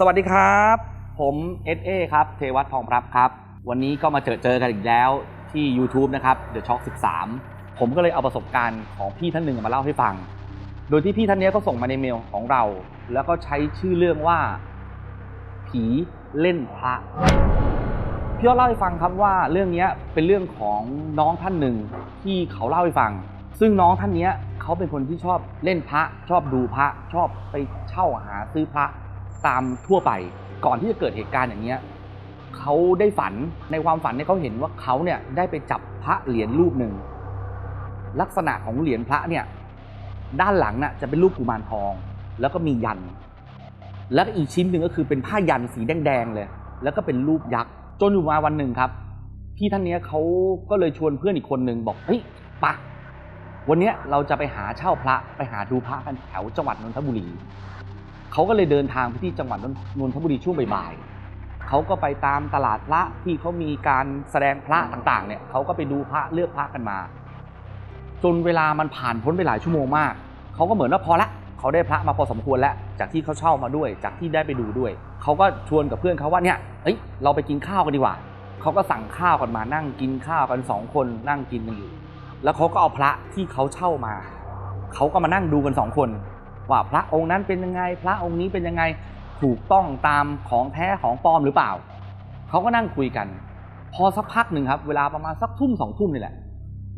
สวัสดีครับ ผมเอสเอครับ เทวัตทองพรับครับ วันนี้ก็มาเจอเจอกันอีกแล้วที่ YouTube นะครับ The Shock 13 ผมก็เลยเอาประสบการณ์ของพี่ท่านหนึ่งมาเล่าให้ฟัง โดยที่พี่ท่านนี้ก็ส่งมาในเมลของเรา แล้วก็ใช้ชื่อเรื่องว่า ผีเล่นพระพี่ยอดเล่าให้ฟังครับว่าเรื่องนี้เป็นเรื่องของน้องท่านหนึ่งที่เขาเล่าให้ฟัง ซึ่งน้องท่านนี้เขาเป็นคนที่ชอบเล่นพระ ชอบดูพระ ชอบไปเช่าหาซื้อพระ ตามทั่วไป ก่อนที่จะเกิดเหตุการณ์อย่างเงี้ยเขาได้ฝันในความฝันเนี่ยเขาเห็นว่าเขาเนี่ยได้ไปจับพระเหรียญรูปหนึ่งลักษณะของเหรียญพระเนี่ยด้านหลังน่ะจะเป็นรูปกุมารทอง แล้วก็มียัน แล้วอีกชิ้นหนึ่งก็คือเป็นผ้ายันสีแดงๆเลย แล้วก็เป็นรูปยักษ์จนอยู่มาวันหนึ่งครับ พี่ท่านเนี้ยเขาก็เลยชวนเพื่อนอีกคนหนึ่งบอกเฮ้ยปะวันเนี้ยเราจะไปหาเช่าพระไปหาดูพระกันแถวจังหวัดนนทบุรี เขาก็เลยเดินทางไปที่จังหวัดนนทบุรีช่วงบ่ายๆเขาก็ไปตามตลาดพระที่เขามีการแสดงพระต่างๆเนี่ยเขาก็ไปดูพระเลือกพระกันมา จนเวลามันผ่านพ้นไปหลายชั่วโมงมากเขาก็เหมือนว่าพอละเขาได้พระมาพอสมควรแล้ว จากที่เขาเช่ามาด้วย จากที่ได้ไปดูด้วย เขาก็ชวนกับเพื่อนเขาว่าเนี่ยเอ้ยเราไปกินข้าวกันดีกว่าเขาก็สั่งข้าวกันมานั่งกินข้าวกันสองคนนั่งกินกันอยู่ แล้วเขาก็เอาพระที่เขาเช่ามา เขาก็มานั่งดูกันสองคน ว่าพระองค์นั้นเป็นยังไง พระองค์นี้เป็นยังไงถูกต้องตามของแท้ของปลอมหรือเปล่าเขาก็นั่งคุยกัน พอสักพักหนึ่งครับ เวลาประมาณสักทุ่มสองทุ่มนี่แหละ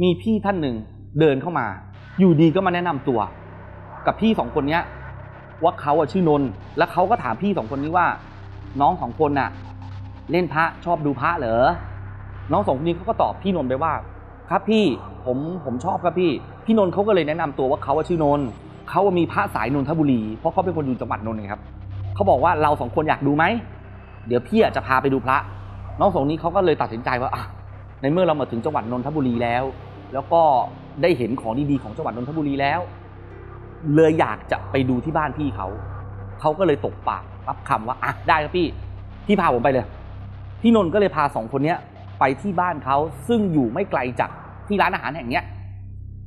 มีพี่ท่านหนึ่งเดินเข้ามา อยู่ดีก็มาแนะนำตัว กับพี่สองคนเนี้ยว่าเขาอะชื่อนนท์แล้วเขาก็ถามพี่สองคนนี้ว่า น้องสองคนน่ะ เล่นพระชอบดูพระเหรอน้องสองคนนี้เขาก็ตอบพี่นนท์ไปว่า ครับพี่ผมผมชอบครับพี่ พี่นนท์เขาก็เลยแนะนำตัวว่าเขาว่าชื่อนนท์ เขามีพระสายนนทบุรี เพราะเขาเป็นคนอยู่จังหวัดนนท์ไงครับเขาบอกว่าเราสองคนอยากดูไหมเดี๋ยวพี่จะพาไปดูพระ น้องสองนี้เขาก็เลยตัดสินใจว่าในเมื่อเรามาถึงจังหวัดนนทบุรีแล้ว แล้วก็ได้เห็นของดีๆของจังหวัดนนทบุรีแล้ว เลยอยากจะไปดูที่บ้านพี่เขาเขาก็เลยตกปากรับคำว่าอะได้ครับพี่พี่พาผมไปเลย พี่นนท์ก็เลยพาสองคนเนี้ยไปที่บ้านเขาซึ่งอยู่ไม่ไกลจากที่ร้านอาหารแห่งเนี้ย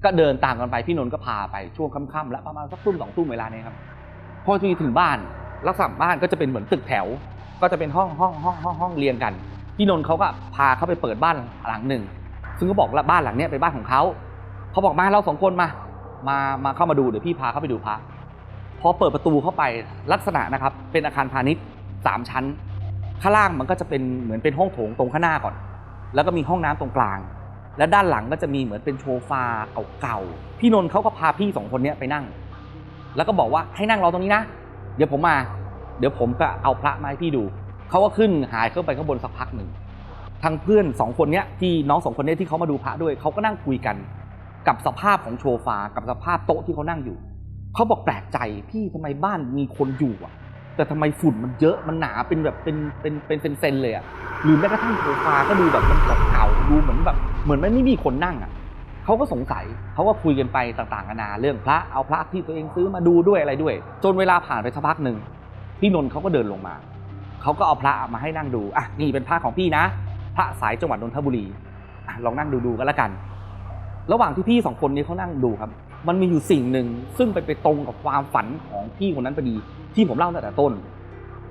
ก็เดินตามกันไปพี่นนท์ก็พาไปช่วงค่ำๆแล้วประมาณสักทุ่มสองทุ่มเวลาเนี้ยครับพอที่ถึงบ้านลักษณะบ้านก็จะเป็นเหมือนตึกแถว ก็จะเป็นห้องห้องห้องห้องห้องเรียงกันพี่นนท์เขาก็พาเขาไปเปิดบ้านหลังหนึ่ง ซึ่งเขาบอกว่าบ้านหลังเนี้ยเป็นบ้านของเขาเขาบอกมาเราสองคนมา มามาเข้ามาดูเดี๋ยวพี่พาเข้าไปดูพระพอเปิดประตูเข้าไปลักษณะนะครับ เป็นอาคารพาณิชย์สามชั้น ข้างล่างมันก็จะเป็นเหมือนเป็นห้องโถงตรงข้างหน้าก่อน แล้วก็มีห้องน้ำตรงกลาง และด้านหลังก็จะมีเหมือนเป็นโชฟาเก่าๆพี่นนท์เขาก็พาพี่สองคนนี้ไปนั่ง แล้วก็บอกว่าให้นั่งรอตรงนี้นะ เดี๋ยวผมมา เดี๋ยวผมก็เอาพระมาให้พี่ดูเขาก็ขึ้นหายขึ้นไปข้างบนสักพักหนึ่งทางเพื่อนสองคนเนี้ยที่น้องสองคนเนี้ยที่เขามาดูพระด้วยเขาก็นั่งคุยกัน กับสภาพของโชฟากับสภาพโต๊ะที่เขานั่งอยู่เขาบอกแปลกใจพี่ทำไมบ้านมีคนอยู่อะ แต่ทำไมฝุ่นมันเยอะมันหนาเป็นแบบเป็นเป็นเป็นเซนเลยอะ หรือแม้กระทั่งโซฟาก็ดูแบบมันเก่าๆดูเหมือนแบบ เหมือนไม่มีคนนั่งอะเขาก็สงสัยเขาก็คุยกันไปต่างๆนานาเรื่องพระเอาพระที่ตัวเองซื้อมาดูด้วยอะไรด้วย จนเวลาผ่านไปสักพักหนึ่งพี่นนท์เขาก็เดินลงมาเขาก็เอาพระมาให้นั่งดูอะนี่เป็นพระของพี่นะ พระสายจังหวัดนนทบุรีอะลองนั่งดูดูกันแล้วกัน ระหว่างที่พี่สองคนนี้เขานั่งดูครับ มันมีอยู่สิ่งหนึ่งซึ่งไปไปตรงกับความฝันของพี่คนนั้นพอดี ที่ผมเล่าตั้งแต่ต้น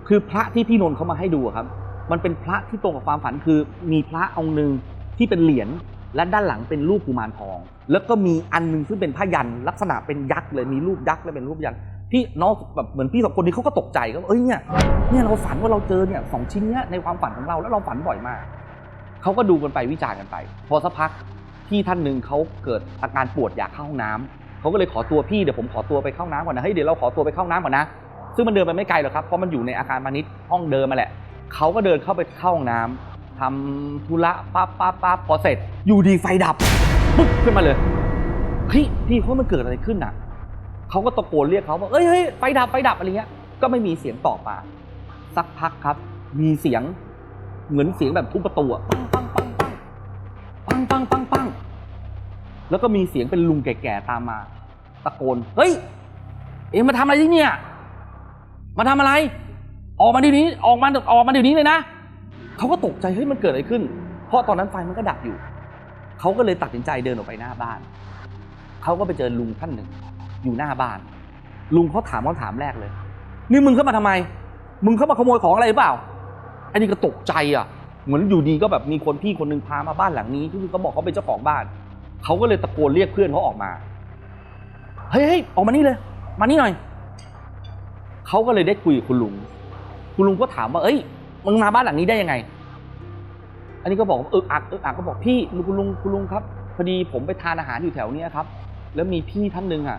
คือพระที่พี่นนท์เขามาให้ดูครับ มันเป็นพระที่ตรงกับความฝันคือ มีพระองค์หนึ่งที่เป็นเหรียญและด้านหลังเป็นรูปกุมารทอง แล้วก็มีอันหนึ่งซึ่งเป็นพระยันลักษณะเป็นยักษ์เลยมีรูปยักษ์และเป็นรูปยันพี่น้องแบบเหมือนพี่สองคนนี้เขาก็ตกใจก็เอ้ยเนี่ยเนี่ยเราฝันว่าเราเจอเนี่ยสองชิ้นเนี้ยในความฝันของเราแล้วเราฝันบ่อยมากเขาก็ดูกันไปวิจารณ์กันไป พอสักพักพี่ท่านหนึ่งเขาเกิดอาการปวดอยากเข้าห้องน้ำเขาก็เลยขอตัวพี่เดี๋ยวผมขอตัวไปเข้าห้องน้ำก่อนนะเฮ้ยเดี๋ยวเราขอตัวไปเข้าห้องน้ำก่อนนะซึ่งมันเดินไปไม่ไกลหรอกครับเพราะมันอยู่ในอาคารพาณิชย์ห้องเดิมมาแหละ เขาก็เดินเข้าไปเข้าห้องน้ำทำธุระปั๊บปั๊บปั๊บพอเสร็จ อยู่ดีไฟดับปุ๊บขึ้นมาเลยเฮ้ยพี่เขามันเกิดอะไรขึ้นน่ะเขาก็ตะโกนเรียกเขาว่าเอ้ยเฮ้ยไฟดับไฟดับอะไรเงี้ยก็ไม่มีเสียงตอบมาสักพักครับ มีเสียงเหมือนเสียงแบบทุบประตูอะปังปังปังปังปังปังปังปัง แล้วก็มีเสียงเป็นลุงแก่ๆตามมา ตะโกน เฮ้ย เอ็งมาทำอะไรที่เนี่ย มาทำอะไร ออกมาเดี๋ยวนี้ออกมาออกมาเดี๋ยวนี้เลยนะเขาก็ตกใจเฮ้ยมันเกิดอะไรขึ้น เพราะตอนนั้นไฟมันก็ดับอยู่เขาก็เลยตัดสินใจเดินออกไปหน้าบ้านเขาก็ไปเจอลุงท่านหนึ่ง อยู่หน้าบ้าน ลุงเขาถามคำถามแรกเลย นี่มึงเข้ามาทำไม มึงเข้ามาขโมยของอะไรหรือเปล่าอันนี้ก็ตกใจอะ เหมือนอยู่ดีก็แบบมีคนพี่คนหนึงพามาบ้านหลังนี้ที่เขาบอกเขาเป็นเจ้าของบ้านเขาก็เลยตะโกนเรียกเพื่อนเขาออกมาเฮ้ยเฮ้ยออกมานี่เลย มานี่หน่อยเขาก็เลยได้คุยกับคุณลุง คุณลุงก็ถามว่า เอ้ย มึงมาบ้านหลังนี้ได้ยังไง อันนี้ก็บอกเอออักเอออักก็บอกพี่คุณลุงคุณลุงครับ พอดีผมไปทานอาหารอยู่แถวเนี้ยครับ แล้วมีพี่ท่านหนึ่งอะ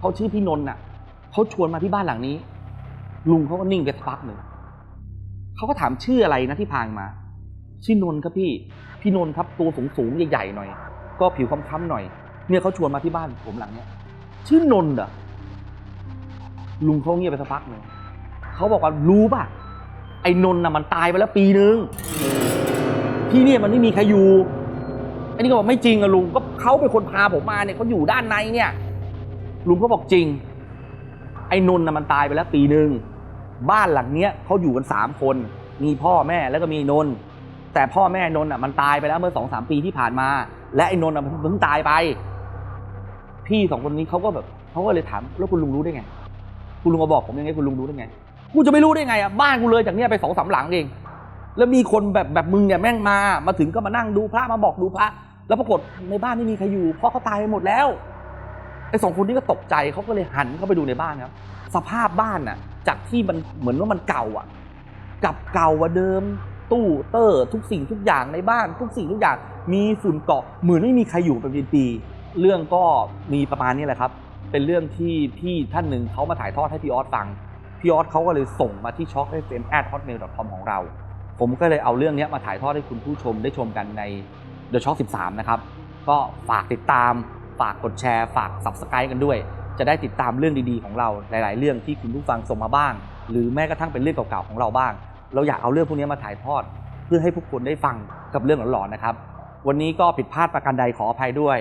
เขาชื่อพี่นนท์อะเขาชวนมาที่บ้านหลังนี้ ลุงเขาก็นิ่งไปสักพักหนึ่งเขาก็ถามชื่ออะไรนะที่พางมาชื่อนนท์ครับพี่ พี่นนท์ครับตัวสูงสูงใหญ่ๆหน่อย ก็ผิวค้ำๆหน่อย เนี่ยเขาชวนมาที่บ้านผมหลังเนี้ย ชื่อนนท์เหรอะลุงเขาเงียบไปสักพักหนึ่ง เขาบอกว่ารู้ป่ะ ไอ้นนท์น่ะมันตายไปแล้วปีนึง ที่เนี่ยมันไม่มีใครอยู่อันนี้ก็บอกไม่จริงอะลุงก็เขาเป็นคนพาผมมาเนี่ยเขาอยู่ด้านในเนี่ย ลุงก็บอกจริง ไอ้นนท์น่ะมันตายไปแล้วปีหนึ่งบ้านหลังเนี้ยเขาอยู่กันสามคน มีพ่อแม่แล้วก็มีนนท์แต่พ่อแม่นนท์อะมันตายไปแล้วเมื่อสองสามปีที่ผ่านมา และไอ้นนท์อะมันเพิ่งตายไป พี่สองคนนี้เขาก็แบบเขาก็เลยถามแล้วคุณลุงรู้ได้ไง คุณลุงมาบอกผมยังไงคุณลุงรู้ได้ไง กูจะไม่รู้ได้ไงอะบ้านกูเลยจากเนี้ยไปสองสามหลังเอง แล้วมีคนแบบแบบมึงเนี่ยแม่งมา มาถึงก็มานั่งดูพระมาบอกดูพระ แล้วปรากฏในบ้านไม่มีใครอยู่เพราะเขาตายไปหมดแล้วไอ้สองคนนี้ก็ตกใจเขาก็เลยหันเข้าไปดูในบ้านครับ สภาพบ้านน่ะ จากที่มันเหมือนว่ามันเก่าอะกับเก่ากว่าเดิม ตู้เตอร์ทุกสิ่งทุกอย่างในบ้าน ทุกสิ่งทุกอย่างมีฝุ่นเกาะเหมือนไม่มีใครอยู่เป็นปีเรื่องก็มีประมาณนี้แหละครับ เป็นเรื่องที่พี่ท่านหนึ่งเขามาถ่ายทอดให้พี่ออสฟัง พี่ออสเขาก็เลยส่งมาที่ shock fm at hotmail com ของเรา ผมก็เลยเอาเรื่องนี้มาถ่ายทอดให้คุณผู้ชมได้ชมกันใน The Shock 13 นะครับ ก็ฝากติดตาม ฝากกดแชร์ ฝาก subscribe กันด้วย จะได้ติดตามเรื่องดีๆของเราหลาย ๆ เรื่องที่คุณผู้ฟังส่งมาบ้าง หรือแม้กระทั่งเป็นเรื่องเก่าๆของเราบ้าง เราอยากเอาเรื่องพวกนี้มาถ่ายทอด เพื่อให้ผู้คนได้ฟังกับเรื่องหลอนๆนะครับ วันนี้ก็ผิดพลาดประการใดขออภัยด้วย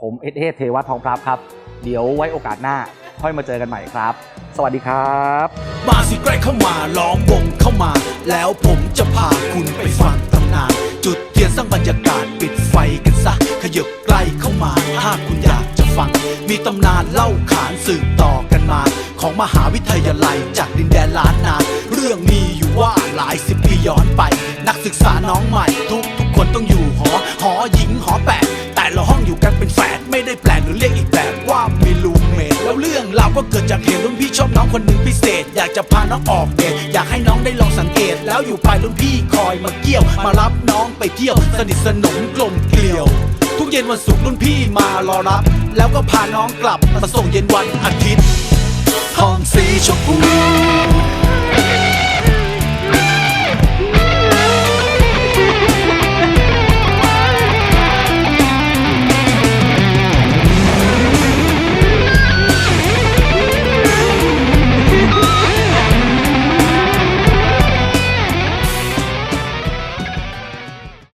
ผมเอเอเทวัตทองพรับครับ เดี๋ยวไว้โอกาสหน้าค่อยมาเจอกันใหม่ครับ สวัสดีครับ มาสิใกล้เข้ามาล้อมวงเข้ามา แล้วผมจะพาคุณไปฟังตำนาน จุดเทียนสร้างบรรยากาศปิดไฟกันซะ ขยับใกล้เข้ามาถ้าคุณอยากจะฟัง มีตำนานเล่าขานสืบต่อกันมา ของมหาวิทยาลัยจากดินแดนล้านนา เรื่องมีอยู่ว่าหลายสิบปีย้อนไป นักศึกษาน้องใหม่ทุกทุกคนต้องอยู่หอ หอหญิงหอแปด เรื่องราวก็เกิดจากเหตุรุ่นพี่ชอบน้องคนหนึ่งพิเศษ อยากจะพาน้องออกเดทอยากให้น้องได้ลองสังเกต แล้วอยู่ไปรุ่นพี่คอยมาเกี่ยว มารับน้องไปเที่ยว สนิทสนมกลมเกลียว ทุกเย็นวันศุกร์รุ่นพี่มารอรับ แล้วก็พาน้องกลับมาส่งเย็นวันอาทิตย์ห้องสีชมพู